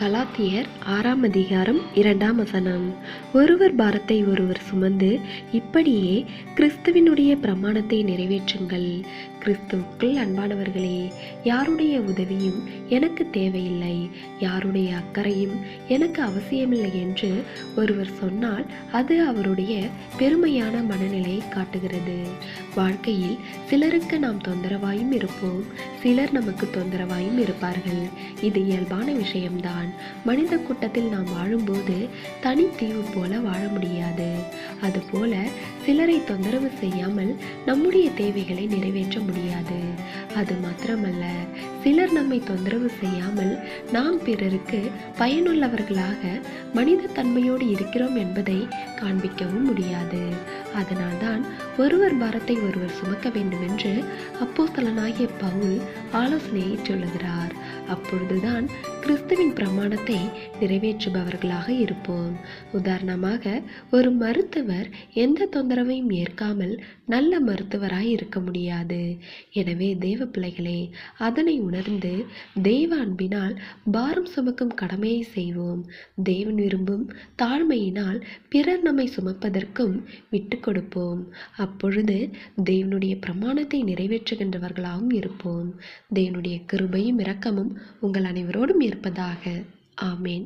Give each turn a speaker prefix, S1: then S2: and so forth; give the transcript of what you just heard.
S1: கலாத்தியர் ஆறாம் அதிகாரம் இரண்டாம் வசனம். ஒருவர் பாரத்தை ஒருவர் சுமந்து இப்படியே கிறிஸ்துவினுடைய பிரமாணத்தை நிறைவேற்றுங்கள். கிறிஸ்துவுக்குள் அன்பானவர்களே யாருடைய உதவியும் எனக்கு தேவையில்லை. யாருடைய அக்கறையும் எனக்கு அவசியமில்லை என்று ஒருவர் சொன்னால் அது அவருடைய பெருமையான மனநிலையை காட்டுகிறது. வாழ்க்கையில் சிலருக்கு நாம் தொந்தரவாயும் இருப்போம். சிலர் நமக்கு தொந்தரவாயும் இருப்பார்கள். இது இயல்பான விஷயம்தான். மனித கூட்டத்தில் நாம் வாழும்போது தனித்தீவு போல வாழ முடியாது. அதுபோல சிலரை தொந்தரவு செய்யாமல் நம்முடைய தேவைகளை நிறைவேற்ற முடியாது. அது மாத்திரமல்ல சிலர் நம்மை தொந்தரவு செய்யாமல் நாம் பிறருக்கு பயனுள்ளவர்களாக மனித தன்மையோடு இருக்கிறோம் என்பதை காண்பிக்கவும் முடியாது. அதனால்தான் ஒருவர் பாரத்தை ஒருவர் சுமக்க வேண்டும் என்று அப்போஸ்தலனாகிய பவுல் ஆலோசனையை சொல்லுகிறார். அப்பொழுதுதான் கிறிஸ்துவின் பிரமாணத்தை நிறைவேற்றுபவர்களாக இருப்போம். உதாரணமாக ஒரு மருத்துவர் எந்த தொந்தரவையும் ஏற்காமல் நல்ல மருத்துவராய் இருக்க முடியாது. எனவே தேவ பிள்ளைகளே அதனை உணர்ந்து தெய்வ அன்பினால் பாரம் சுமக்கும் கடமையை செய்வோம். தேவன் விரும்பும் தாழ்மையினால் பிறர் நம்மை சுமப்பதற்கும் விட்டு கொடுப்போம். அப்பொழுது தேவனுடைய பிரமாணத்தை நிறைவேற்றுகின்றவர்களாகவும் இருப்போம். தேவனுடைய கிருபையும் இரக்கமும் உங்கள் அனைவரோடும் இருப்பதாக. ஆமேன்.